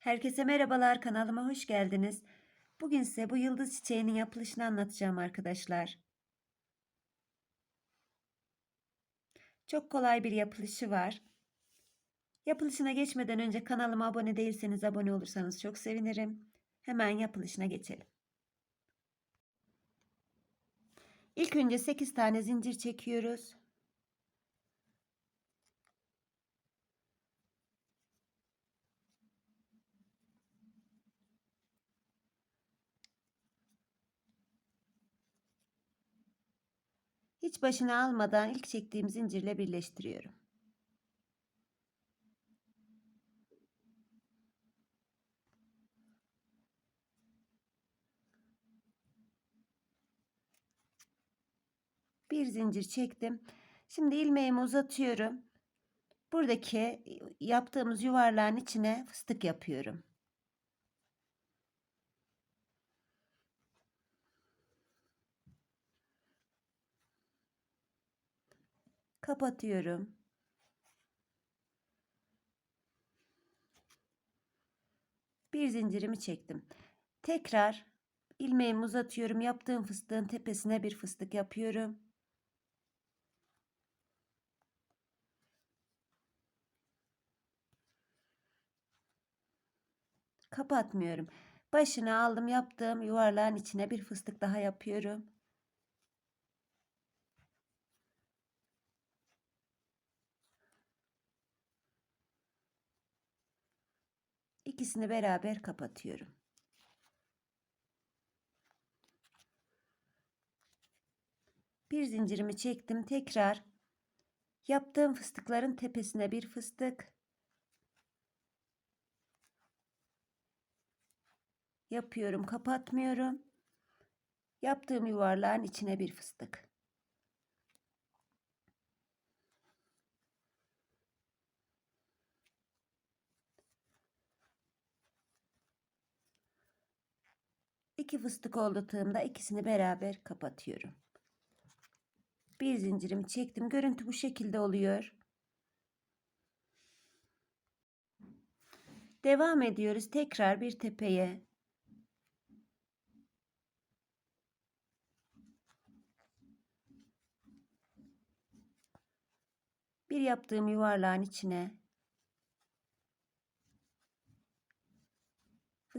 Herkese merhabalar kanalıma hoş geldiniz. Bugün size bu yıldız çiçeğinin yapılışını anlatacağım arkadaşlar. Çok kolay bir yapılışı var. Yapılışına geçmeden önce kanalıma abone değilseniz abone olursanız çok sevinirim. Hemen yapılışına geçelim. İlk önce 8 tane zincir çekiyoruz. Hiç başına almadan ilk çektiğim zincirle birleştiriyorum. Bir zincir çektim. Şimdi ilmeğimi uzatıyorum. Buradaki yaptığımız yuvarlağın içine fıstık yapıyorum. Kapatıyorum. Bir zincirimi çektim. Tekrar ilmeğimi uzatıyorum. Yaptığım fıstığın tepesine bir fıstık yapıyorum. Kapatmıyorum. Başını aldım yaptığım yuvarlağın içine bir fıstık daha yapıyorum. İkisini beraber kapatıyorum. Bir zincirimi çektim. Tekrar yaptığım fıstıkların tepesine bir fıstık yapıyorum, kapatmıyorum. Yaptığım yuvarlağın içine bir fıstık. İki fıstık olduğumda ikisini beraber kapatıyorum. Bir zincirimi çektim. Görüntü bu şekilde oluyor. Devam ediyoruz. Tekrar bir tepeye. Bir yaptığım yuvarlağın içine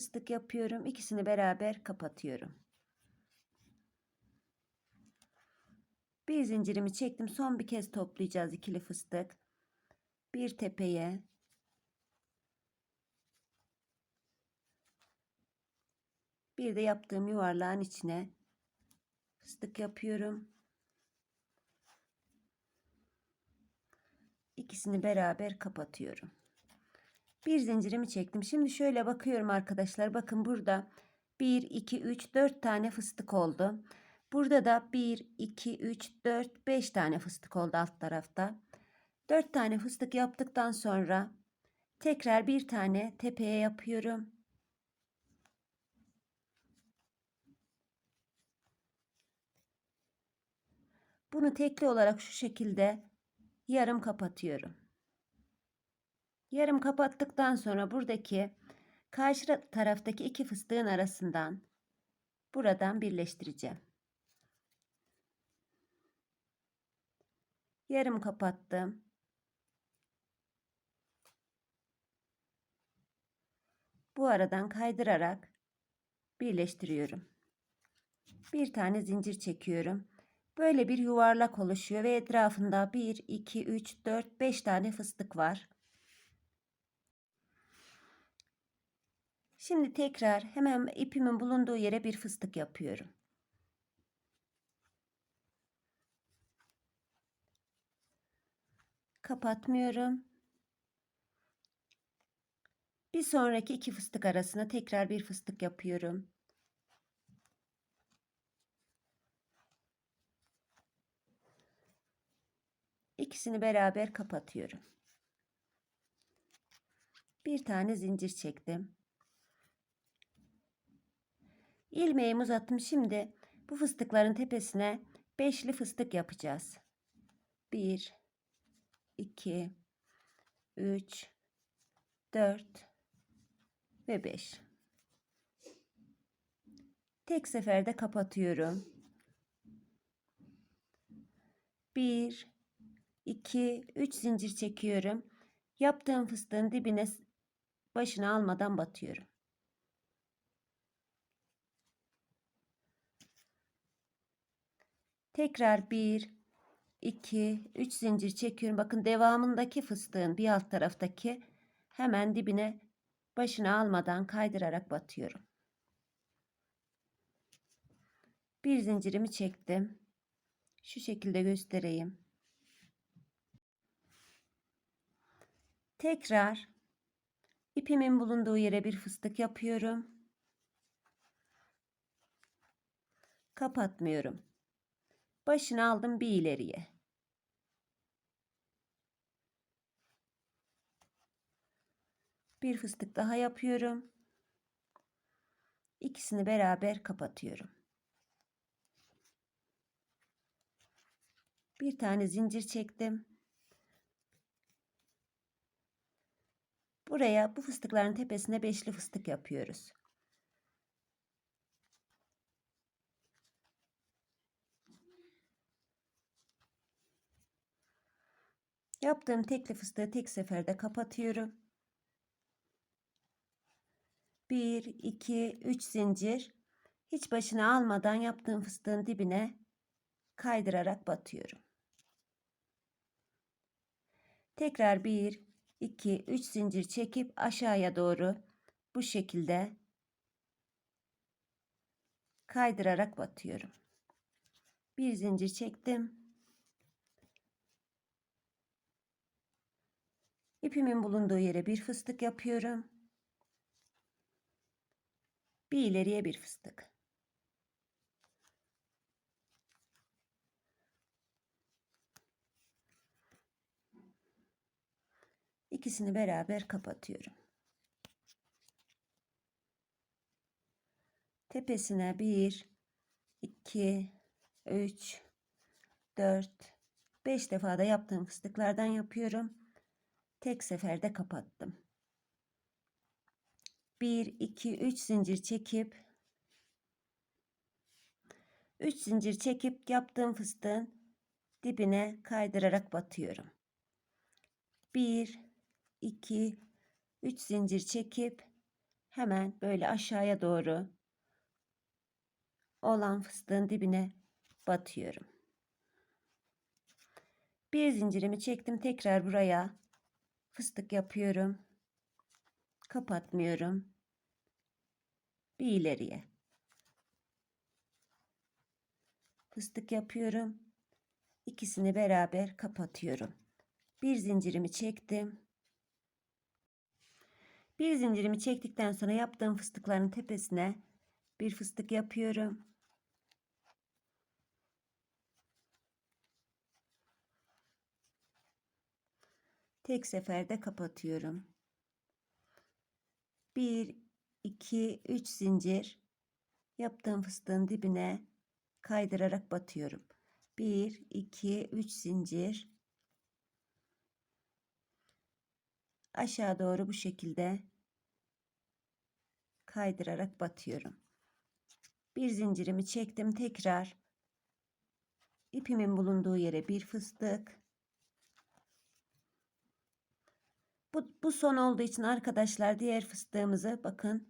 fıstık yapıyorum. İkisini beraber kapatıyorum. Bir zincirimi çektim. Son bir kez toplayacağız ikili fıstık. Bir tepeye bir de yaptığım yuvarlağın içine fıstık yapıyorum. İkisini beraber kapatıyorum. Bir zincirimi çektim. Şimdi şöyle bakıyorum arkadaşlar. Bakın burada 1, 2, 3, 4 tane fıstık oldu. Burada da 1, 2, 3, 4, 5 tane fıstık oldu alt tarafta. 4 tane fıstık yaptıktan sonra tekrar bir tane tepeye yapıyorum. Bunu tekli olarak şu şekilde yarım kapatıyorum. Yarım kapattıktan sonra buradaki karşı taraftaki iki fıstığın arasından buradan birleştireceğim. Yarım kapattım. Bu aradan kaydırarak birleştiriyorum. Bir tane zincir çekiyorum. Böyle bir yuvarlak oluşuyor ve etrafında 1, 2, 3, 4, 5 tane fıstık var. Şimdi tekrar hemen ipimin bulunduğu yere bir fıstık yapıyorum. Kapatmıyorum. Bir sonraki iki fıstık arasına tekrar bir fıstık yapıyorum. İkisini beraber kapatıyorum. Bir tane zincir çektim. İlmeğimi uzattım. Şimdi bu fıstıkların tepesine beşli fıstık yapacağız. 1 2 3 4 ve 5. Tek seferde kapatıyorum. 1 2 3 zincir çekiyorum. Yaptığım fıstığın dibine başını almadan batıyorum. Tekrar 1 2 3 zincir çekiyorum. Bakın devamındaki fıstığın bir alt taraftaki hemen dibine başını almadan kaydırarak batıyorum. Bir zincirimi çektim. Şu şekilde göstereyim. Tekrar ipimin bulunduğu yere bir fıstık yapıyorum. Kapatmıyorum. Başını aldım bir ileriye. Bir fıstık daha yapıyorum. İkisini beraber kapatıyorum. Bir tane zincir çektim. Buraya bu fıstıkların tepesine beşli fıstık yapıyoruz. Yaptığım tekli fıstığı tek seferde kapatıyorum. 1, 2, 3 zincir. Hiç başını almadan yaptığım fıstığın dibine kaydırarak batıyorum. Tekrar 1, 2, 3 zincir çekip aşağıya doğru bu şekilde kaydırarak batıyorum. Bir zincir çektim. İpimin bulunduğu yere bir fıstık yapıyorum. Bir ileriye bir fıstık. İkisini beraber kapatıyorum. Tepesine 1 2 3 4 5 defa da yaptığım fıstıklardan yapıyorum. Tek seferde kapattım. 1 2 3 zincir çekip 3 zincir çekip yaptığım fıstığın dibine kaydırarak batıyorum. 1 2 3 zincir çekip hemen böyle aşağıya doğru olan fıstığın dibine batıyorum. Bir zincirimi çektim tekrar buraya fıstık yapıyorum. Kapatmıyorum. Bir ileriye. Fıstık yapıyorum. İkisini beraber kapatıyorum. Bir zincirimi çektim. Bir zincirimi çektikten sonra yaptığım fıstıkların tepesine bir fıstık yapıyorum. Tek seferde kapatıyorum. 1 2 3 zincir yaptığım fıstığın dibine kaydırarak batıyorum. 1 2 3 zincir aşağı doğru bu şekilde kaydırarak batıyorum. Bir zincirimi çektim tekrar ipimin bulunduğu yere bir fıstık Bu, bu son olduğu için arkadaşlar diğer fıstığımızı bakın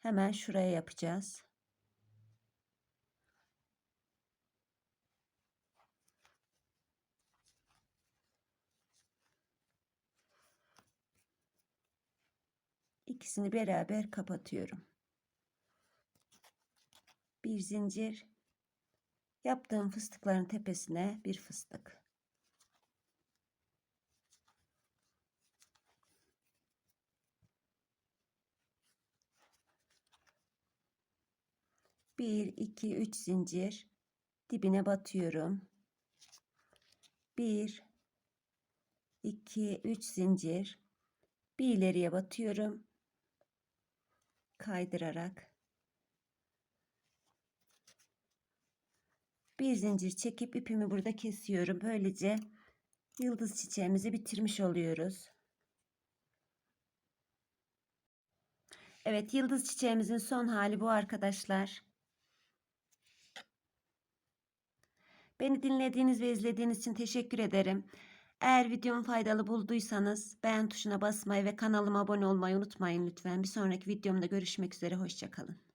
hemen şuraya yapacağız. İkisini beraber kapatıyorum. Bir zincir yaptığım fıstıkların tepesine bir fıstık. Bir, iki, üç zincir dibine batıyorum. Bir, iki, üç zincir bir ileriye batıyorum. Kaydırarak bir zincir çekip ipimi burada kesiyorum. Böylece yıldız çiçeğimizi bitirmiş oluyoruz. Evet yıldız çiçeğimizin son hali bu arkadaşlar. Beni dinlediğiniz ve izlediğiniz için teşekkür ederim. Eğer videomu faydalı bulduysanız beğen tuşuna basmayı ve kanalıma abone olmayı unutmayın lütfen. Bir sonraki videomda görüşmek üzere. Hoşçakalın.